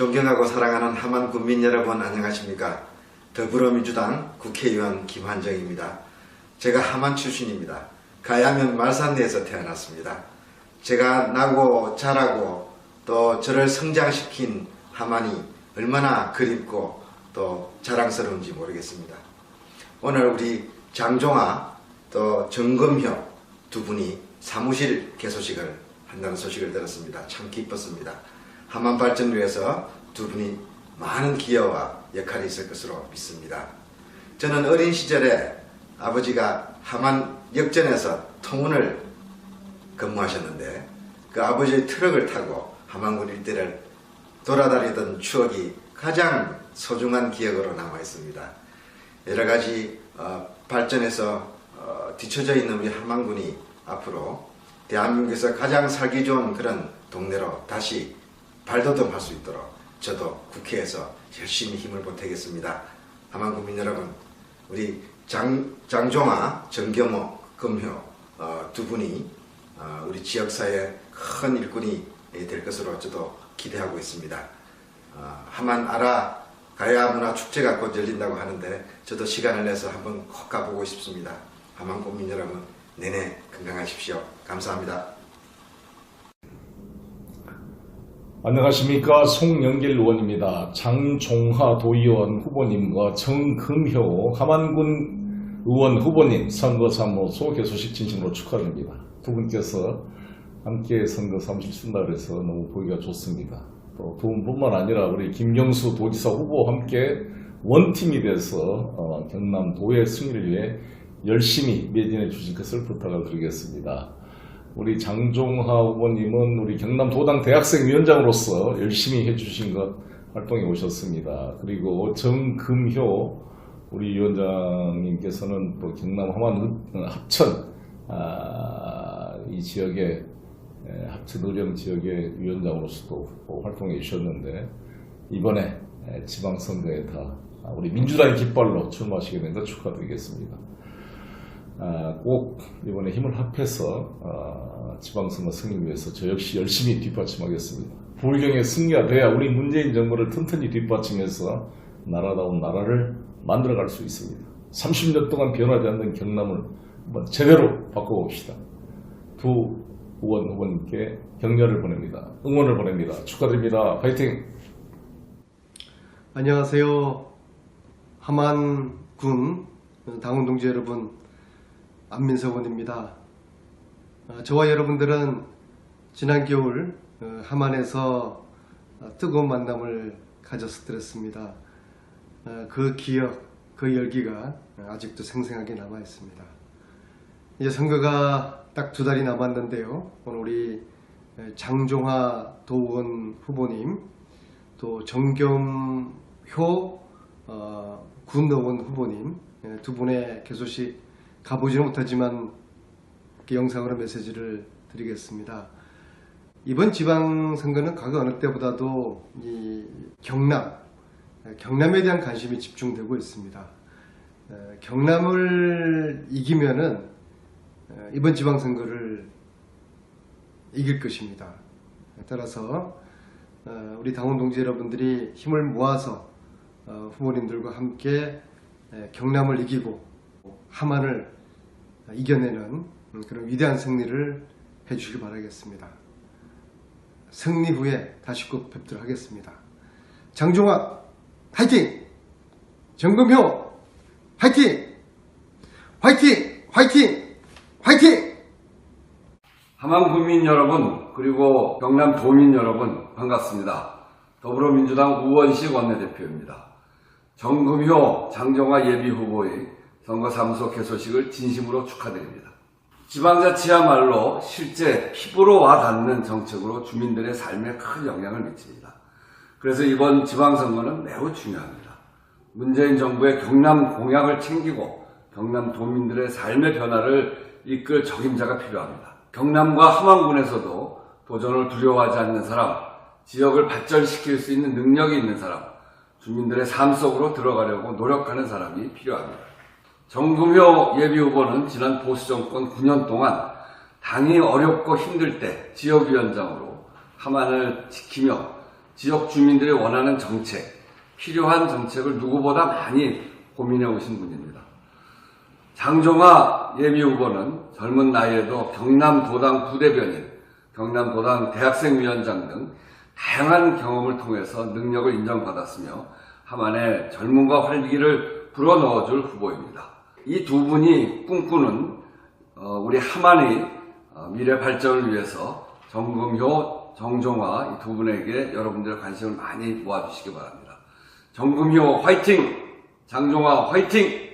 존경하고 사랑하는 하만 국민 여러분 안녕하십니까? 더불어민주당 국회의원 김한정입니다. 제가 하만 출신입니다. 가야면 말산리에서 태어났습니다. 제가 나고 자라고 또 저를 성장시킨 하만이 얼마나 그립고 또 자랑스러운지 모르겠습니다. 오늘 우리 장종아 또 정금효 두 분이 사무실 개소식을 한다는 소식을 들었습니다. 참 기뻤습니다. 하만 발전을 위해서 두 분이 많은 기여와 역할이 있을 것으로 믿습니다. 저는 어린 시절에 아버지가 하만 역전에서 통운을 근무하셨는데 그 아버지의 트럭을 타고 함안군 일대를 돌아다니던 추억이 가장 소중한 기억으로 남아 있습니다. 여러 가지 어, 발전해서 어, 뒤처져 있는 우리 함안군이 앞으로 대한민국에서 가장 살기 좋은 그런 동네로 다시 발돋움할 수 있도록 저도 국회에서 열심히 힘을 보태겠습니다. 함안군민 여러분, 우리 장, 장종아, 정경호, 금효 어, 두 분이 어, 우리 지역사회 큰 일꾼이 될 것으로 저도 기대하고 있습니다. 어, 하만 아라 가야 문화 축제가 곧 열린다고 하는데 저도 시간을 내서 한번 꼭 가보고 싶습니다. 하만 국민 여러분 내내 건강하십시오. 감사합니다. 안녕하십니까 송영길 의원입니다. 장종하 도의원 후보님과 정금효 함안군 의원 후보님 선거사무소 개소식 진심으로 축하드립니다. 두 분께서 함께 선거 사무실 쓴다 그래서 너무 보기가 좋습니다. 또두 분뿐만 아니라 우리 김경수 도지사 후보와 함께 원팀이 돼서 어, 경남 도의 승리를 위해 열심히 매진해 주실 것을 부탁을 드리겠습니다. 우리 장종하 후보님은 우리 경남 도당 대학생 위원장으로서 열심히 해주신 것 활동에 오셨습니다. 그리고 정금효 우리 위원장님께서는 또 경남 함안 합천 아, 이 지역의 에, 합천 의령 지역의 위원장으로서도 또 활동해 주셨는데 이번에 에, 지방선거에 다 아, 우리 민주당의 깃발로 출마하시게 된 것 축하드리겠습니다. 아, 꼭 이번에 힘을 합해서 아, 지방선거 승리 위해서 저 역시 열심히 뒷받침하겠습니다. 불경의 승리가 돼야 우리 문재인 정부를 튼튼히 뒷받침해서 나라다운 나라를 만들어갈 수 있습니다. 30년 동안 변하지 않는 경남을 한번 제대로 바꿔봅시다. 두 의원 후보님께 격려를 보냅니다. 응원을 보냅니다. 축하드립니다. 파이팅! 안녕하세요. 함안군 당원 동지 여러분, 안민석 의원입니다. 어, 저와 여러분들은 지난 겨울 어, 함안에서 어, 뜨거운 만남을 가졌었습니다. 어, 그 기억, 그 열기가 아직도 생생하게 남아 있습니다. 이제 선거가 딱 두 달이 남았는데요. 오늘 우리 장종하 도의원 후보님, 또 정겸효 어, 군의원 후보님 예, 두 분의 개소식 가보지는 못하지만 영상으로 메시지를 드리겠습니다. 이번 지방선거는 과거 어느 때보다도 이 경남, 예, 경남에 대한 관심이 집중되고 있습니다. 예, 경남을 이기면은 예, 이번 지방선거를 이길 것입니다. 따라서 어, 우리 당원 동지 여러분들이 힘을 모아서 어, 후보님들과 함께 에, 경남을 이기고 함안을 이겨내는 음, 그런 위대한 승리를 해주시기 바라겠습니다. 승리 후에 다시 꼭 뵙도록 하겠습니다. 장종화 화이팅! 정금효 화이팅! 화이팅! 화이팅! 화이팅! 함안 국민 여러분 그리고 경남 도민 여러분 반갑습니다. 더불어민주당 우원식 원내대표입니다. 정금효 장정화 예비후보의 선거사무소 개소식을 진심으로 축하드립니다. 지방자치야말로 실제 피부로 와 닿는 정책으로 주민들의 삶에 큰 영향을 미칩니다. 그래서 이번 지방선거는 매우 중요합니다. 문재인 정부의 경남 공약을 챙기고 경남 도민들의 삶의 변화를 이끌 적임자가 필요합니다. 경남과 함안군에서도 도전을 두려워하지 않는 사람, 지역을 발전시킬 수 있는 능력이 있는 사람, 주민들의 삶 속으로 들어가려고 노력하는 사람이 필요합니다. 정금효 예비후보는 지난 보수정권 9년 동안 당이 어렵고 힘들 때 지역위원장으로 함안을 지키며 지역 주민들이 원하는 정책, 필요한 정책을 누구보다 많이 고민해 오신 분입니다. 장종화 예비후보는 젊은 나이에도 경남도당 부대변인, 경남도당 대학생위원장 등 다양한 경험을 통해서 능력을 인정받았으며 함안에 젊음과 활기를 불어넣어줄 후보입니다. 이 두 분이 꿈꾸는 어, 우리 함안의 어, 미래 발전을 위해서 정금효, 정종화 이 두 분에게 여러분들의 관심을 많이 모아주시기 바랍니다. 정금효 화이팅! 장종화 화이팅!